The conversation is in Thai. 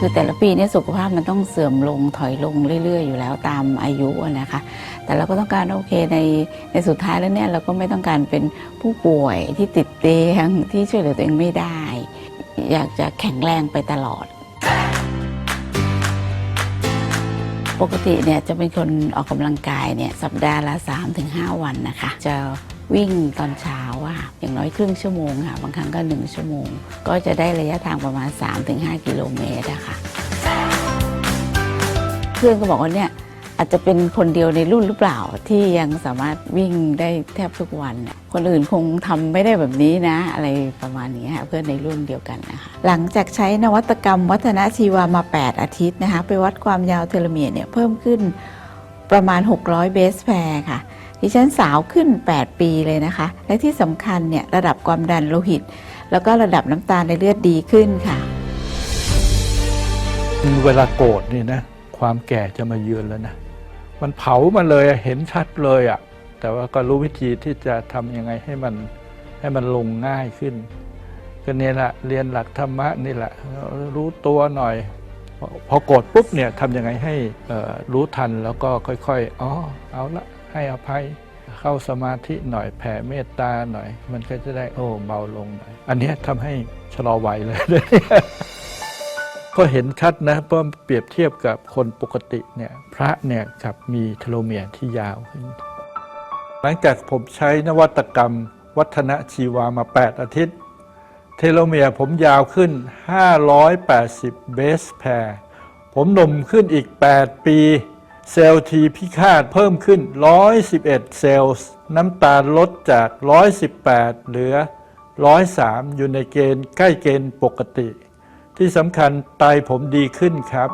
คือแต่ละปีเนี่ยสุขภาพมันต้องเสื่อมลงถอยลงเรื่อย ๆ อยู่แล้วตามอายุนะคะ แต่เราก็ต้องการโอเคในในสุดท้ายแล้วเนี่ยเราก็ไม่ต้องการเป็นผู้ป่วยที่ติดเตียงที่ช่วยเหลือตัวเองไม่ได้ อยากจะแข็งแรงไปตลอด ปกติเนี่ยจะเป็นคนออกกำลังกายเนี่ยสัปดาห์ละ 3-5 วันนะคะจะ วิ่งตอนเช้าอะอย่างน้อยครึ่งชั่วโมงค่ะบางครั้งก็1ชั่วโมง ก็จะได้ระยะทางประมาณ 3-5 กิโลเมตรอะค่ะ เพื่อนก็บอกว่าเนี่ยอาจจะเป็นคนเดียวในรุ่นหรือเปล่าที่ยังสามารถวิ่งได้แทบทุกวัน คนอื่นคงทำไม่ได้แบบนี้นะ อะไรประมาณนี้ค่ะเพื่อนในรุ่นเดียวกันนะคะหลังจากใช้นวัตกรรมวัฒนชีวามา 8 อาทิตย์นะคะไปวัดความยาวเทโลเมียร์เนี่ยเพิ่มขึ้นประมาณ 600 เบสแพร์ค่ะ ดิฉันสาวขึ้น 8 ปีเลยนะคะ และที่สำคัญเนี่ยระดับความดันโลหิต แล้วก็ระดับน้ำตาลในเลือดดีขึ้นค่ะ เวลาโกรธนี่นะความแก่จะมาเยือนแล้วนะ มันเผามาเลยเห็นชัดเลยอะ่ะแต่ว่าก็รู้วิธีที่จะทำยังไงให้มันให้มันลงง่ายขึ้นก็เนี่ยแหละเรียนหลักธรรมะนี่แหละรู้ตัวหน่อย พอโกรธปุ๊บเนี่ยทำยังไงให้รู้ทันแล้วก็ค่อยๆอ๋อเอาละ ให้อภัย เข้าสมาธิหน่อยแผ่เมตตาหน่อย มันก็จะได้โอ้เบาลงหน่อย อันนี้ทำให้ชะลอวัยเลยก็เห็นชัดนะเพราะเปรียบเทียบกับคนปกติเนี่ยพระเนี่ยครับมีเทโลเมียร์ที่ยาวขึ้น หลังจากผมใช้นวัตกรรม วัฒนชีวามา 8 อาทิตย์ เทโลเมียร์ผมยาวขึ้น 580 เบสแพร์ผมหนุ่มขึ้นอีก 8 ปี เซลล์ทีพิฆาตเพิ่มขึ้น 111 เซลล์ น้ำตาลลดจาก 118 เหลือ 103 อยู่ในเกณฑ์ใกล้เกณฑ์ปกติ ที่สำคัญไตผมดีขึ้นครับ